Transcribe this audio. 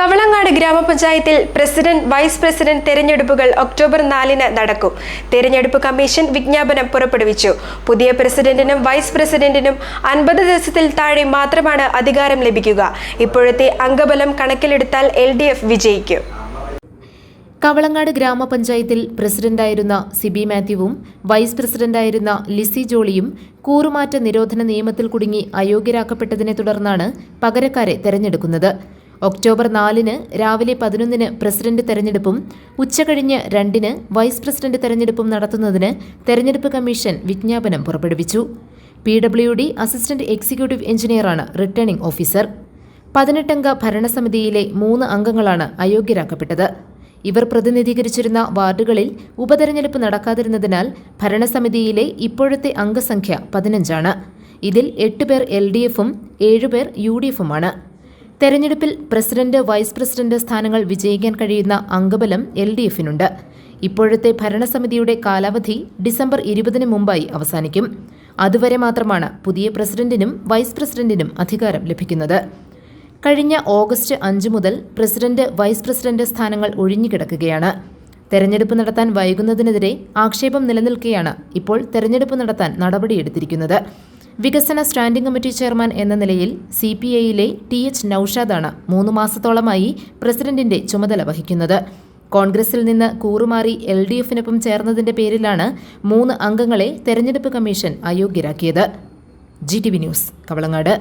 കവളങ്ങാട് ഗ്രാമപഞ്ചായത്തിൽ president vice president തെരഞ്ഞെടുപ്പുകൾ October നാലിന് നടക്കും. തെരഞ്ഞെടുപ്പ് കമ്മീഷൻ വിജ്ഞാപനം പുറപ്പെടുവിച്ചു. പുതിയ പ്രസിഡന്റിനും വൈസ് പ്രസിഡന്റിനും അൻപത് ദിവസത്തിൽ താഴെ മാത്രമാണ് അധികാരം ലഭിക്കുക. ഇപ്പോഴത്തെ അംഗബലം കണക്കിലെടുത്താൽ എൽ വിജയിക്കും. കവളങ്ങാട് ഗ്രാമപഞ്ചായത്തിൽ പ്രസിഡന്റായിരുന്ന സിബി മാത്യുവും വൈസ് പ്രസിഡന്റായിരുന്ന ലിസി ജോളിയും കൂറുമാറ്റ നിരോധന നിയമത്തിൽ കുടുങ്ങി അയോഗ്യരാക്കപ്പെട്ടതിനെ തുടർന്നാണ് പകരക്കാരെ തെരഞ്ഞെടുക്കുന്നത്. ഒക്ടോബർ നാലിന് രാവിലെ പതിനൊന്നിന് പ്രസിഡന്റ് തെരഞ്ഞെടുപ്പും ഉച്ചകഴിഞ്ഞ് രണ്ടിന് വൈസ് പ്രസിഡന്റ് തെരഞ്ഞെടുപ്പും നടത്തുന്നതിന് തെരഞ്ഞെടുപ്പ് കമ്മീഷൻ വിജ്ഞാപനം പുറപ്പെടുവിച്ചു. P W D assistant executive എഞ്ചിനീയറാണ് റിട്ടേണിംഗ് ഓഫീസർ. പതിനെട്ടംഗ ഭരണസമിതിയിലെ മൂന്ന് അംഗങ്ങളാണ് അയോഗ്യരാക്കപ്പെട്ടത്. ഇവർ പ്രതിനിധീകരിച്ചിരുന്ന വാർഡുകളിൽ ഉപതെരഞ്ഞെടുപ്പ് നടക്കാതിരുന്നതിനാൽ ഭരണസമിതിയിലെ ഇപ്പോഴത്തെ അംഗസംഖ്യ പതിനഞ്ചാണ്. ഇതിൽ എട്ട് പേർ എൽ ഡി എഫും ഏഴുപേർ യു ഡി എഫുമാണ്. തെരഞ്ഞെടുപ്പിൽ പ്രസിഡന്റ് വൈസ് പ്രസിഡന്റ് സ്ഥാനങ്ങൾ വിജയിക്കാൻ കഴിയുന്ന അംഗബലം എൽ ഡി എഫിനുണ്ട്. ഇപ്പോഴത്തെ ഭരണസമിതിയുടെ കാലാവധി ഡിസംബർ ഇരുപതിന് മുമ്പായി അവസാനിക്കും. അതുവരെ മാത്രമാണ് പുതിയ പ്രസിഡന്റിനും വൈസ് പ്രസിഡന്റിനും അധികാരം ലഭിക്കുന്നത്. കഴിഞ്ഞ ഓഗസ്റ്റ് അഞ്ച് മുതൽ പ്രസിഡന്റ് വൈസ് പ്രസിഡന്റ് സ്ഥാനങ്ങൾ ഒഴിഞ്ഞുകിടക്കുകയാണ്. തെരഞ്ഞെടുപ്പ് നടത്താൻ വൈകുന്നതിനെതിരെ ആക്ഷേപം നിലനിൽക്കെയാണ് ഇപ്പോൾ തെരഞ്ഞെടുപ്പ് നടത്താൻ നടപടിയെടുത്തിരിക്കുന്നത്. വികസന സ്റ്റാൻഡിംഗ് കമ്മിറ്റി ചെയർമാൻ എന്ന നിലയിൽ സി പി ഐയിലെ ടി എച്ച് നൌഷാദാണ് മൂന്ന് മാസത്തോളമായി പ്രസിഡന്റിന്റെ ചുമതല വഹിക്കുന്നത്. കോൺഗ്രസിൽ നിന്ന് കൂറുമാറി എൽ ഡി എഫിനൊപ്പം ചേർന്നതിന്റെ പേരിലാണ് മൂന്ന് അംഗങ്ങളെ തെരഞ്ഞെടുപ്പ് commission അയോഗ്യരാക്കിയത്. G T V news Kavalangad.